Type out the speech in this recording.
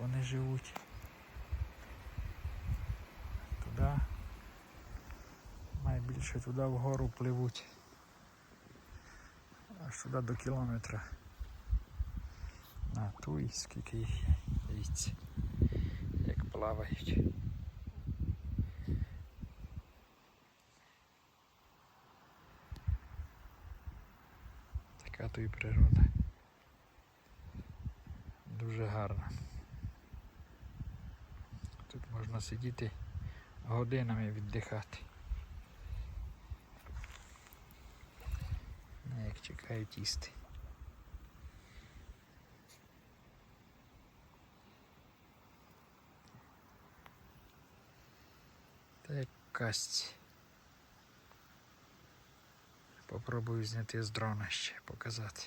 Вони живуть. Туди. Найбільше туди вгору пливуть. Аж туди до кілометра. На ту і скільки їх є. Як плавають. Така то і природа. Дуже гарна. Тут можна сидіти годинами віддихати. Ну, Як чекають їсти. Та як в. Попробую зняти з дрона ще показати.